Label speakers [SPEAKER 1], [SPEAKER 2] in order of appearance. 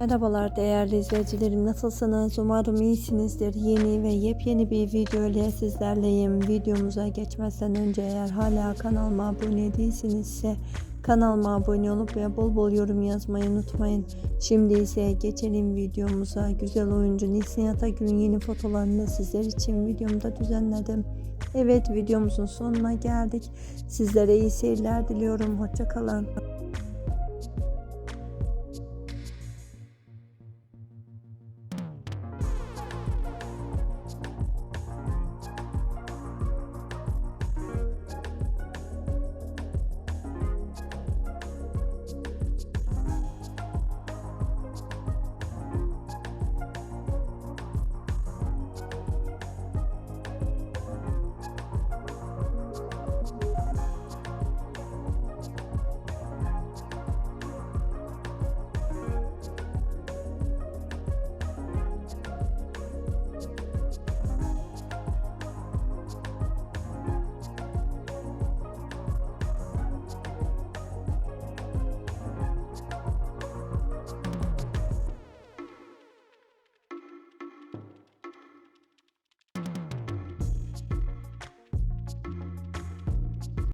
[SPEAKER 1] Merhabalar değerli izleyicilerim nasılsınız? Umarım iyisinizdir. Yeni ve yepyeni bir video ile sizlerleyim. Videomuza geçmezden önce eğer hala kanalıma abone değilsinizse kanalıma abone olup ve bol bol yorum yazmayı unutmayın. Şimdi ise geçelim videomuza. Güzel oyuncu Nisan Atagül'ün yeni fotolarını sizler için videomda düzenledim. Evet videomuzun sonuna geldik. Sizlere iyi seyirler diliyorum. Hoşçakalın.